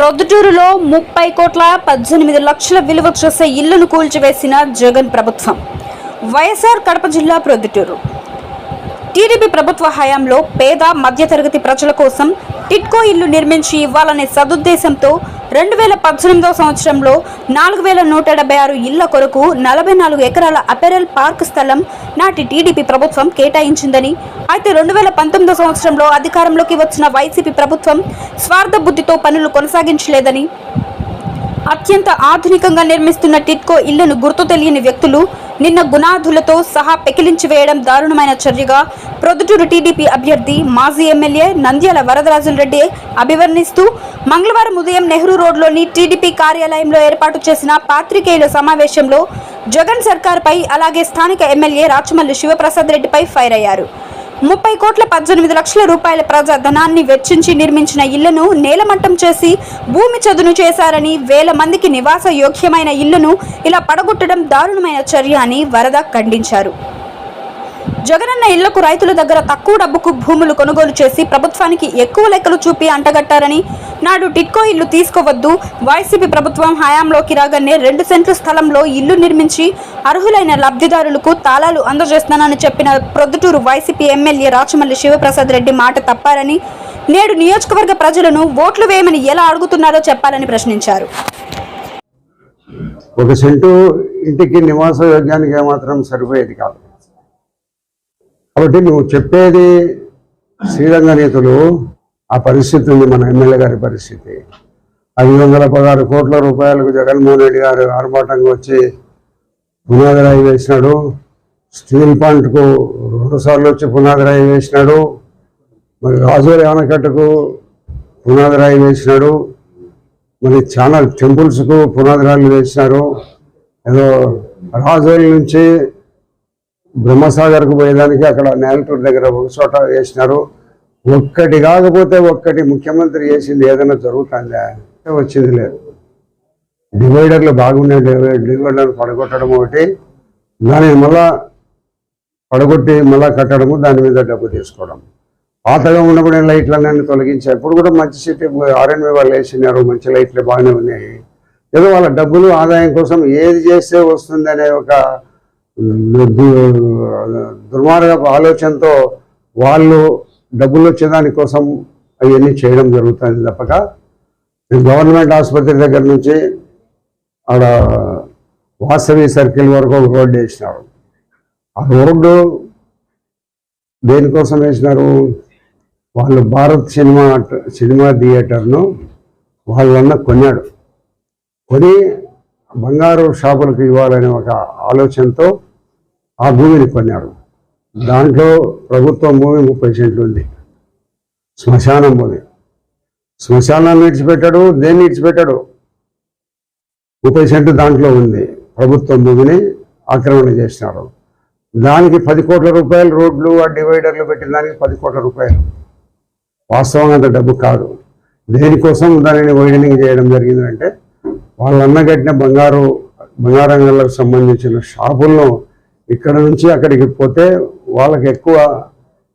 ప్రొద్దుటూరులో ముప్పై కోట్ల పద్దెనిమిది లక్షల విలువ చేసే ఇళ్ళను కూల్చివేసిన జగన్ ప్రభుత్వం. వైఎస్ఆర్ కడప జిల్లా ప్రొద్దుటూరు. టీడీపీ ప్రభుత్వ హయాంలో పేద మధ్యతరగతి ప్రజల కోసం టిట్కో ఇల్లు నిర్మించి ఇవ్వాలనే సదుద్దేశంతో రెండు వేల పద్దెనిమిదవ సంవత్సరంలో నాలుగు వేల నూట డెబ్బై ఆరు ఇళ్ళ కొరకు నలభై నాలుగు ఎకరాల అపెరల్ పార్క్ స్థలం నాటి టీడీపీ ప్రభుత్వం కేటాయించిందని. అయితే రెండు వేల పంతొమ్మిదవ సంవత్సరంలో అధికారంలోకి వచ్చిన వైసీపీ ప్రభుత్వం స్వార్థ బుద్ధితో పనులు కొనసాగించలేదని. అత్యంత ఆధునికంగా నిర్మిస్తున్న టిట్కో ఇళ్ళను గుర్తు తెలియని వ్యక్తులు నిన్న గుణాధులతో సహా పెకిలించి వేయడం దారుణమైన చర్యగా ప్రొద్దుటూరు టీడీపీ అభ్యర్థి మాజీ ఎమ్మెల్యే నంద్యాల వరదరాజుల రెడ్డి అభివర్ణిస్తూ మంగళవారం ఉదయం నెహ్రూ రోడ్లోని టీడీపీ కార్యాలయంలో ఏర్పాటు చేసిన పాత్రికేయుల సమావేశంలో జగన్ సర్కార్పై అలాగే స్థానిక ఎమ్మెల్యే రాచమల్లి శివప్రసాద్ రెడ్డిపై ఫైర్ అయ్యారు. ముప్పై కోట్ల పద్దెనిమిది లక్షల రూపాయల ప్రజా ధనాన్ని వెచ్చించి నిర్మించిన ఇళ్ళను నేలమట్టం చేసి భూమి చదును చేశారని వేల మందికి నివాస యోగ్యమైన ఇళ్ళను ఇలా పడగొట్టడం దారుణమైన చర్య అని వరద ఖండించారు. జగనన్న ఇళ్ళకు రైతుల దగ్గర తక్కువ డబ్బుకు భూములు కొనుగోలు చేసి ప్రభుత్వానికి ఎక్కువ లెక్కలు చూపి అంటగట్టారని నాడు టిట్కో ఇల్లు తీసుకోవద్దు వైసీపీ ప్రభుత్వం హయాంలోకి రాగానే రెండు సెంట్ల స్థలంలో ఇల్లు నిర్మించి అర్హులైన లబ్ధిదారులకు తాళాలు అందజేస్తానని చెప్పిన ప్రొద్దుటూరు వైసీపీ ఎమ్మెల్యే రాచమల్లి శివప్రసాద్ రెడ్డి మాట తప్పారని నేడు నియోజకవర్గ ప్రజలను ఓట్లు వేయమని ఎలా అడుగుతున్నారో చెప్పాలని ప్రశ్నించారు. ఒక సెంటు ఇంటికి నివాస యోగ్యానికి ఏమాత్రం సరిపోయేది కాదు. కాబట్టి నువ్వు చెప్పేది శ్రీరంగ నేతలు ఆ పరిస్థితి ఉంది మన ఎమ్మెల్యే గారి పరిస్థితి. ఐదు వందల పదహారు కోట్ల రూపాయలకు జగన్మోహన్ రెడ్డి గారు ఆర్భాటంగా వచ్చి పునాది రాయి వేసినాడు స్టీల్ ప్లాంట్కు రెండు సార్లు వచ్చి పునాది రాయి వేసినాడు మరి రాజోరి ఆనకట్టకు పునాది రాయి వేసినాడు మరి చాలా టెంపుల్స్కు పునాది రాళ్ళు వేసినారు. ఏదో రాజోరి నుంచి బ్రహ్మసాగర్కు పోయేదానికి అక్కడ నేలటూరు దగ్గర ఒక చోట వేసినారు. ఒక్కటి కాకపోతే ఒక్కటి ముఖ్యమంత్రి చేసింది ఏదైనా జరుగుతుందా? వచ్చింది లేదు. డివైడర్లు బాగున్నాయి డివై- డివైడర్లు పడగొట్టడం ఒకటి. దాన్ని మళ్ళా పడగొట్టి మళ్ళా కట్టడము దాని మీద డబ్బు తీసుకోవడం. పాతగా ఉన్నప్పుడు లైట్లన్నీ తొలగించారు ఇప్పుడు కూడా మంచి సిటీ ఆర్ఎన్బి వాళ్ళు వేసినారు మంచి లైట్లు బాగానే ఉన్నాయి. ఏదో వాళ్ళ డబ్బులు ఆదాయం కోసం ఏది చేస్తే వస్తుంది అనే ఒక దు- దుర్మార్గపు ఆలోచనతో వాళ్ళు డబ్బులు వచ్చేదాని కోసం అవన్నీ చేయడం జరుగుతుంది తప్పక. గవర్నమెంట్ ఆసుపత్రి దగ్గర నుంచి ఆడ వాసవి సర్కిల్ వరకు ఒక రోడ్డు వేసినారు. ఆ రోడ్డు దేనికోసం వేసినారు? వాళ్ళు భారత్ సినిమా సినిమా థియేటర్ను వాళ్ళన్న కొన్నాడు. కొని బంగారు షాపులకు ఇవ్వాలనే ఒక ఆలోచనతో ఆ భూమిని కొన్నాడు దాంట్లో ప్రభుత్వం భూమి ముప్పై సెంట్లు ఉంది. శ్మశానం భూమి. శ్మశానాన్ని విడిచిపెట్టాడు. దేన్ని విడిచిపెట్టాడు? ముప్పై సెంట్లు దాంట్లో ఉంది. ప్రభుత్వం భూమిని ఆక్రమణ చేసినారు. దానికి పది కోట్ల రూపాయలు రోడ్లు ఆ డివైడర్లు పెట్టిన దానికి పది కోట్ల రూపాయలు. వాస్తవంగా అంత డబ్బు కాదు. దేనికోసం దానిని వైడనింగ్ చేయడం జరిగిందంటే వాళ్ళు అన్నగట్టిన బంగారు బంగారంగంలకు సంబంధించిన షాపులను ఇక్కడ నుంచి అక్కడికి పోతే వాళ్ళకి ఎక్కువ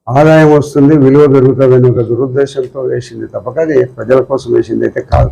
ఆదాయం వస్తుంది విలువ పెరుగుతుందని ఒక దురుద్దేశంతో వేసింది తప్పక అది ప్రజల కోసం వేసింది అయితే కాదు.